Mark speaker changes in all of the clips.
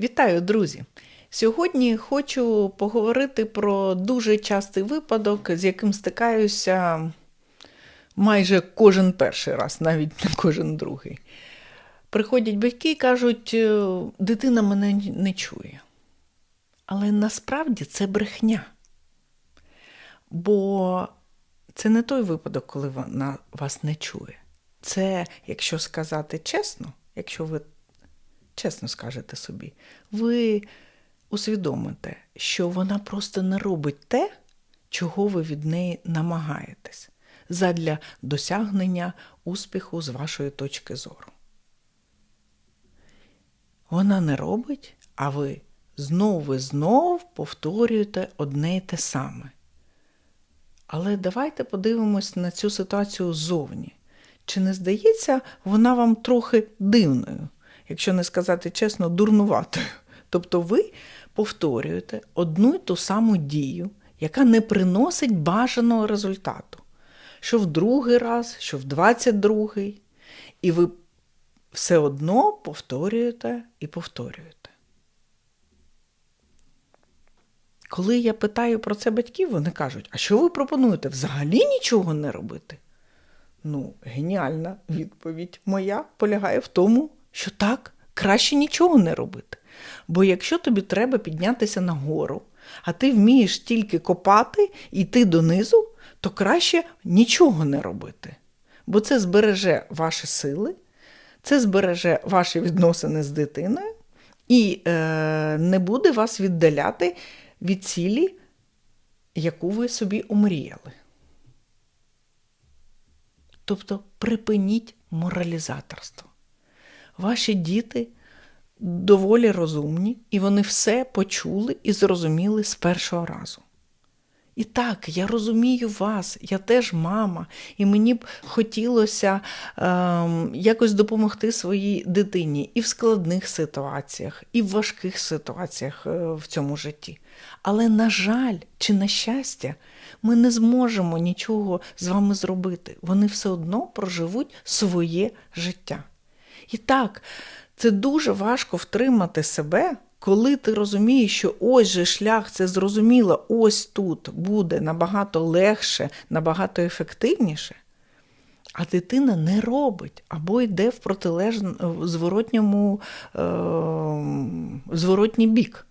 Speaker 1: Вітаю, друзі! Сьогодні хочу поговорити про дуже частий випадок, з яким стикаюся майже кожен перший раз, навіть не кожен другий. Приходять батьки і кажуть, «Е, дитина мене не чує. Але насправді це брехня. Бо це не той випадок, коли вона вас не чує. Це, якщо сказати чесно, якщо ви чесно скажете собі, ви усвідомите, що вона просто не робить те, чого ви від неї намагаєтесь, задля досягнення успіху з вашої точки зору. Вона не робить, а ви знову і знов повторюєте одне й те саме. Але давайте подивимось на цю ситуацію ззовні. Чи не здається вона вам трохи дивною, якщо не сказати чесно, дурнуватою? Тобто ви повторюєте одну й ту саму дію, яка не приносить бажаного результату. Що в другий раз, що в 22-й, і ви все одно повторюєте і повторюєте. Коли я питаю про це батьків, вони кажуть, а що ви пропонуєте? Взагалі нічого не робити? Ну, геніальна відповідь моя полягає в тому, що так, краще нічого не робити. Бо якщо тобі треба піднятися нагору, а ти вмієш тільки копати і йти донизу, то краще нічого не робити. Бо це збереже ваші сили, це збереже ваші відносини з дитиною і е, не буде вас віддаляти від цілі, яку ви собі омріяли. Тобто припиніть моралізаторство. Ваші діти доволі розумні, і вони все почули і зрозуміли з першого разу. І так, я розумію вас, я теж мама, і мені б хотілося е, якось допомогти своїй дитині і в складних ситуаціях, і в важких ситуаціях е, в цьому житті. Але, на жаль, чи на щастя, ми не зможемо нічого з вами зробити. Вони все одно проживуть своє життя. І так, це дуже важко втримати себе, коли ти розумієш, що ось же шлях, це зрозуміло, ось тут буде набагато легше, набагато ефективніше. А дитина не робить або йде в протилежному зворотньому е, зворотній бік.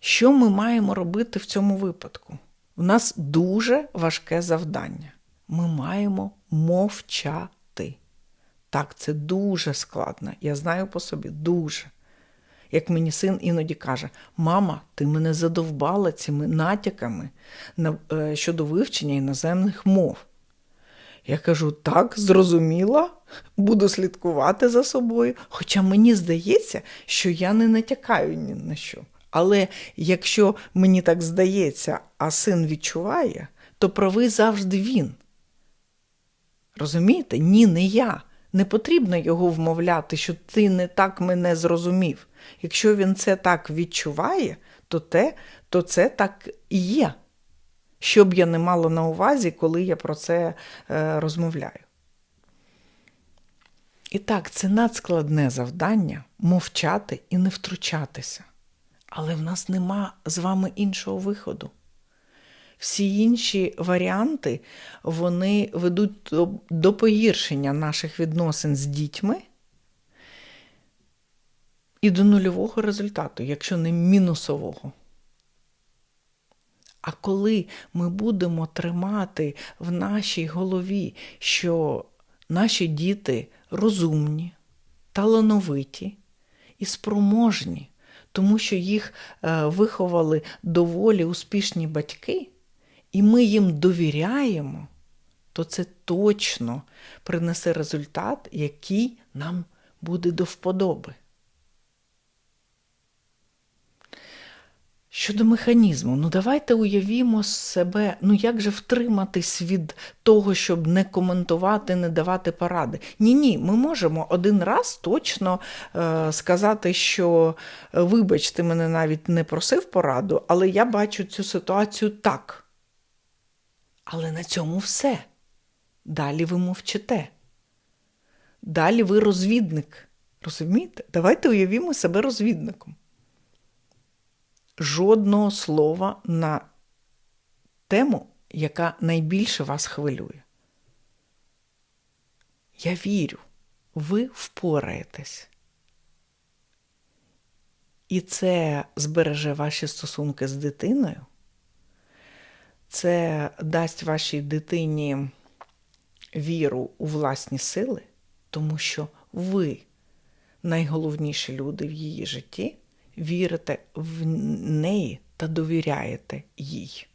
Speaker 1: Що ми маємо робити в цьому випадку? У нас дуже важке завдання. Ми маємо мовчати. Так, це дуже складно. Я знаю по собі, дуже. Як мені син іноді каже, мама, ти мене задовбала цими натяками е, щодо вивчення іноземних мов. Я кажу, так, зрозуміла, буду слідкувати за собою. Хоча мені здається, що я не натякаю ні на що. Але якщо мені так здається, а син відчуває, то правий завжди він. Розумієте? Ні, не я. Не потрібно його вмовляти, що ти не так мене зрозумів. Якщо він це так відчуває, то, те, то це так і є. Що б я не мала на увазі, коли я про це е, розмовляю. І так, це надскладне завдання мовчати і не втручатися. Але в нас нема з вами іншого виходу. Всі інші варіанти вони ведуть до погіршення наших відносин з дітьми і до нульового результату, якщо не мінусового. А коли ми будемо тримати в нашій голові, що наші діти розумні, талановиті і спроможні, тому що їх е, виховали доволі успішні батьки, і ми їм довіряємо, то це точно принесе результат, який нам буде до вподоби. Щодо механізму, ну давайте уявімо себе, ну як же втриматись від того, щоб не коментувати, не давати поради. Ні, ні, ми можемо один раз точно е, сказати, що вибач, ти мене навіть не просив пораду, але я бачу цю ситуацію так. Але на цьому все. Далі ви мовчите. Далі ви розвідник Розумієте? Давайте уявімо себе розвідником. Жодного слова на тему, яка найбільше вас хвилює. Я вірю, ви впораєтесь. І це збереже ваші стосунки з дитиною. Це дасть вашій дитині віру у власні сили, тому що ви найголовніші люди в її житті, вірите в неї та довіряєте їй.